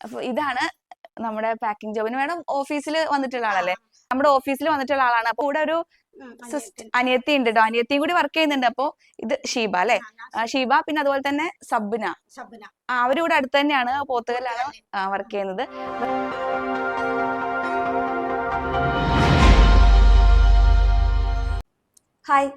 അപ്പൊ ഇതാണ് നമ്മുടെ പാക്കിംഗ് ജോബിന് മാഡം ഓഫീസിൽ വന്നിട്ടുള്ള ആളല്ലേ? നമ്മുടെ ഓഫീസിൽ വന്നിട്ടുള്ള ആളാണ്. അപ്പൊ ഇവിടെ ഒരു സിസ്റ്റർ അനിയത്തി. ഉണ്ട് കേട്ടോ അനിയത്തിയും കൂടി വർക്ക് ചെയ്യുന്നുണ്ട്. അപ്പൊ ഇത് ഷീബ അല്ലെ? ഷീബ പിന്നെ അതുപോലെ തന്നെ സബ്ന. ആ, അവരിവിടെ അടുത്ത് തന്നെയാണ്. പോത്തുകല്ലാണ് വർക്ക് ചെയ്യുന്നത്. ഹായ്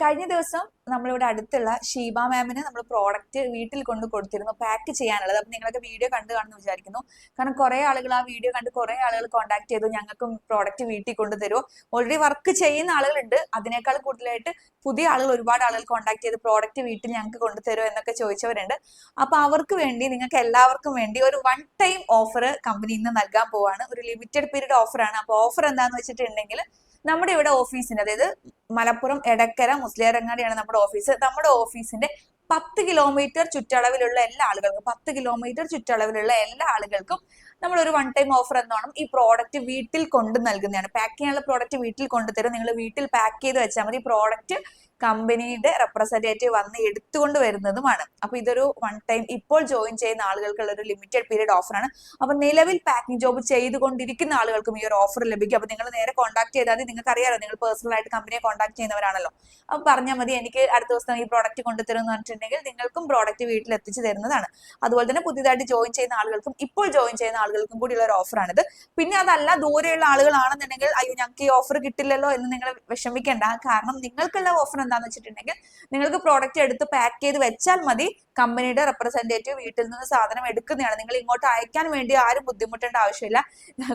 കഴിഞ്ഞ ദിവസം നമ്മളിവിടെ അടുത്തുള്ള ഷീബ മാമിന് നമ്മൾ പ്രോഡക്റ്റ് വീട്ടിൽ കൊണ്ട് കൊടുത്തിരുന്നു പാക്ക് ചെയ്യാനുള്ളത്. അപ്പം നിങ്ങളൊക്കെ വീഡിയോ കണ്ടു കാണുമെന്ന് വിചാരിക്കുന്നു. കാരണം കുറേ ആളുകൾ ആ വീഡിയോ കണ്ട് കുറേ ആളുകൾ കോൺടാക്ട് ചെയ്തു ഞങ്ങൾക്കും പ്രോഡക്റ്റ് വീട്ടിൽ കൊണ്ടുതരുമോ ഓൾറെഡി വർക്ക് ചെയ്യുന്ന ആളുകളുണ്ട്. അതിനേക്കാൾ കൂടുതലായിട്ട് പുതിയ ആളുകൾ ഒരുപാട് ആളുകൾ കോൺടാക്ട് ചെയ്ത് പ്രോഡക്റ്റ് വീട്ടിൽ ഞങ്ങൾക്ക് കൊണ്ടുതരുമോ എന്നൊക്കെ ചോദിച്ചവരുണ്ട്. അപ്പൊ അവർക്ക് വേണ്ടി നിങ്ങൾക്ക് എല്ലാവർക്കും വേണ്ടി ഒരു വൺ ടൈം ഓഫർ കമ്പനിയിൽ നിന്ന് നൽകാൻ പോവാണ്. ഒരു ലിമിറ്റഡ് പീരീഡ് ഓഫറാണ് അപ്പോൾ ഓഫർ എന്താന്ന് വെച്ചിട്ടുണ്ടെങ്കിൽ നമ്മുടെ ഇവിടെ ഓഫീസിന്റെ അതായത് മലപ്പുറം എടക്കര മുസ്ലിയാരങ്ങാടിയാണ് നമ്മുടെ ഓഫീസ്. നമ്മുടെ ഓഫീസിന്റെ പത്ത് കിലോമീറ്റർ ചുറ്റളവിലുള്ള എല്ലാ ആളുകൾക്കും പത്ത് കിലോമീറ്റർ ചുറ്റളവിലുള്ള എല്ലാ ആളുകൾക്കും നമ്മൾ ഒരു വൺ ടൈം ഓഫർ എന്നോണം ഈ പ്രോഡക്റ്റ് വീട്ടിൽ കൊണ്ട് നൽകുന്നതാണ്. പാക്ക് ചെയ്യാനുള്ള പ്രോഡക്റ്റ് വീട്ടിൽ കൊണ്ടുതരും നിങ്ങൾ വീട്ടിൽ പാക്ക് ചെയ്ത് വെച്ചാൽ മതി. പ്രോഡക്റ്റ് കമ്പനിയുടെ റെപ്രസെന്റേറ്റീവ് വന്ന് എടുത്തുകൊണ്ട് വരുന്നതുമാണ്. അപ്പൊ ഇതൊരു വൺ ടൈം ഇപ്പോൾ ജോയിൻ ചെയ്യുന്ന ആളുകൾക്കുള്ള ഒരു ലിമിറ്റഡ് പീരീഡ് ഓഫറാണ് അപ്പൊ നിലവിൽ പാക്കിംഗ് ജോബ് ചെയ്തുകൊണ്ടിരിക്കുന്ന ആളുകൾക്കും ഈ ഒരു ഓഫർ ലഭിക്കും. അപ്പൊ നിങ്ങൾ നേരെ കോൺടാക്ട് ചെയ്താൽ മതി. നിങ്ങൾക്ക് അറിയാലോ നിങ്ങൾ പേഴ്സണൽ ആയിട്ട് കമ്പനിയെ കോൺടാക്ട് ചെയ്യുന്നവരാണല്ലോ. അപ്പൊ പറഞ്ഞാൽ മതി എനിക്ക് അടുത്ത ദിവസം ഈ പ്രോഡക്റ്റ് കൊണ്ടുതരും എന്ന് പറഞ്ഞിട്ടുണ്ടെങ്കിൽ നിങ്ങൾക്കും പ്രോഡക്റ്റ് വീട്ടിൽ എത്തിച്ചു തരുന്നതാണ്. അതുപോലെ തന്നെ പുതിയതായിട്ട് ജോയിൻ ചെയ്യുന്ന ആളുകൾക്കും ഇപ്പോൾ ജോയിൻ ചെയ്യുന്ന ആളുകൾക്കും കൂടിയുള്ള ഒരു ഓഫറാണിത് പിന്നെ അതല്ല ദൂരെയുള്ള ആളുകളാണെന്നുണ്ടെങ്കിൽ അയ്യോ ഞങ്ങൾക്ക് ഈ ഓഫർ കിട്ടില്ലല്ലോ എന്ന് നിങ്ങൾ വിഷമിക്കേണ്ട. കാരണം നിങ്ങൾക്കുള്ള ഓഫർ എന്താണെന്ന് വെച്ചിട്ടുണ്ടെങ്കിൽ നിങ്ങൾക്ക് പ്രോഡക്റ്റ് എടുത്ത് പാക്ക് ചെയ്ത് വെച്ചാൽ മതി. കമ്പനിയുടെ റെപ്രസെന്റേറ്റീവ് വീട്ടിൽ നിന്ന് സാധനം എടുക്കുന്നതാണ്. നിങ്ങൾ ഇങ്ങോട്ട് അയക്കാൻ വേണ്ടി ആരും ബുദ്ധിമുട്ടേണ്ട ആവശ്യമില്ല.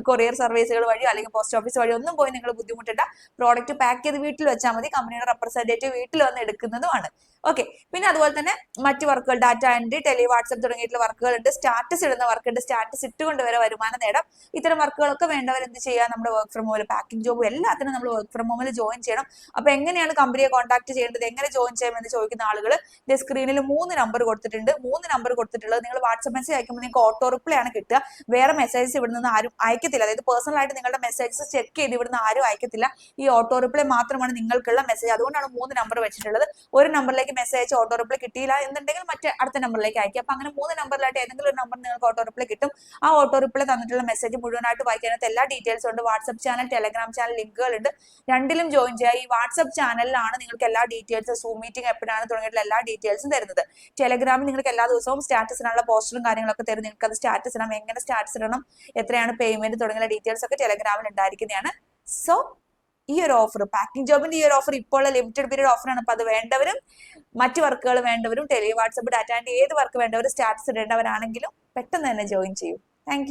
കൊറിയർ സർവീസുകൾ വഴി അല്ലെങ്കിൽ പോസ്റ്റ് ഓഫീസ് വഴി ഒന്നും പോയി നിങ്ങൾ ബുദ്ധിമുട്ടേണ്ട. പ്രോഡക്റ്റ് പാക്ക് ചെയ്ത് വീട്ടിൽ വെച്ചാൽ മതി. കമ്പനിയുടെ റെപ്രസെന്റേറ്റീവ് വീട്ടിൽ വന്ന് എടുക്കുന്നതുമാണ്. ഓക്കെ പിന്നെ അതുപോലെ തന്നെ മറ്റു വർക്കുകൾ ഡാറ്റ എൻട്രി ടെലി വാട്സ്ആപ്പ് തുടങ്ങിയിട്ടുള്ള വർക്കുകൾ ഉണ്ട്. സ്റ്റാറ്റസ് ഇടുന്ന വർക്ക് ഉണ്ട്. സ്റ്റാറ്റസ് ഇട്ടുകൊണ്ട് വരെ വരുമാനം നേടാം. ഇത്തരം വർക്കുകളൊക്കെ വേണ്ടവർ എന്ത് ചെയ്യുക? നമ്മുടെ വർക്ക് ഫ്രം ഹോമിൽ പാക്കിംഗ് ജോബ് എല്ലാത്തിനും നമ്മൾ വർക്ക് ഫ്രം ഹോമിൽ ജോയിൻ ചെയ്യണം. അപ്പൊ എങ്ങനെയാണ് കമ്പനിയെ കോൺടാക്ട് ചെയ്യേണ്ടത്? എങ്ങനെ ജോയിൻ ചെയ്യാമെന്ന് ചോദിക്കുന്ന ആളുകൾ സ്ക്രീനിൽ മൂന്ന് നമ്പർ കൊടുത്തിട്ടുണ്ട്. മൂന്ന് നമ്പർ കൊടുത്തിട്ടുള്ളത് നിങ്ങൾ വാട്സ്ആപ്പ് മെസ്സേജ് അയക്കുമ്പോൾ നിങ്ങൾക്ക് ഓട്ടോ റിപ്ലൈ ആണ് കിട്ടുക. വേറെ മെസ്സേജസ് ഇവിടെ നിന്ന് ആരും അയക്കത്തില്ല. അതായത് പേഴ്സണൽ ആയിട്ട് നിങ്ങളുടെ മെസ്സേജസ് ചെക്ക് ചെയ്ത് ഇവിടുന്ന് ആരും അയക്കത്തില്ല. ഈ ഓട്ടോ റിപ്ലൈ മാത്രമാണ് നിങ്ങൾക്കുള്ള മെസ്സേജ് അതുകൊണ്ടാണ് മൂന്ന് നമ്പർ വെച്ചിട്ടുള്ളത്. ഒരു നമ്പറിലേക്ക് മെസ്സേജ് ഓട്ടോ റിപ്ലൈ കിട്ടിയില്ല എന്നുണ്ടെങ്കിൽ മറ്റേ അടുത്ത നമ്പറിലേക്ക് അയക്കുക അപ്പൊ അങ്ങനെ മൂന്ന് നമ്പറിലായിട്ട് ഏതെങ്കിലും ഒരു നമ്പർ നിങ്ങൾക്ക് ഓട്ടോ റിപ്ലൈ കിട്ടും. ആ ഓട്ടോ റിപ്ലൈ തന്നിട്ടുള്ള മെസ്സേജ് മുഴുവനായിട്ട് വായിക്കാനകത്ത് എല്ലാ ഡീറ്റെയിൽസും ഉണ്ട്. വാട്സ്ആപ്പ് ചാനൽ ടെലഗ്രാം ചാനൽ ലിങ്കുകൾ ഉണ്ട്. രണ്ടിലും ജോയിൻ ചെയ്യുക. ഈ വാട്സ്ആപ്പ് ചാനലിലാണ് നിങ്ങൾക്ക് എല്ലാ ഡീറ്റെയിൽസും സൂം മീറ്റിംഗ് എപ്പോഴാണ് തുടങ്ങിയിട്ടുള്ള എല്ലാ ഡീറ്റെയിൽസും തരുന്നത്. ടെലഗ്രാമിൽ നിങ്ങൾക്ക് എല്ലാ ദിവസവും സ്റ്റാറ്റസിനുള്ള പോസ്റ്ററും കാര്യങ്ങളൊക്കെ തരും നിങ്ങൾക്ക് അത് സ്റ്റാറ്റസ് ഇടണം. എങ്ങനെ സ്റ്റാറ്റസ് ഇടണം? എത്രയാണ് പേയ്മെന്റ് തുടങ്ങിയ ഡീറ്റെയിൽസ് ഒക്കെ ടെലഗ്രാമിൽ ഉണ്ടായിരിക്കുന്നതാണ്. സോ ഈ ഒരു ഓഫർ പാക്കിംഗ് ജോബിന്റെ ഈ ഒരു ഓഫർ ഇപ്പോൾ ലിമിറ്റഡ് പീരീഡ് ഓഫറാണ് അപ്പൊ അത് വേണ്ടവരും മറ്റു വർക്കുകൾ വേണ്ടവരും ടെലി വാട്സപ്പ് ഡാറ്റ ഏത് വർക്ക് വേണ്ടവരും സ്റ്റാറ്റസ് ഇടേണ്ടവരാണെങ്കിലും പെട്ടെന്ന് തന്നെ ജോയിൻ ചെയ്യൂ. താങ്ക്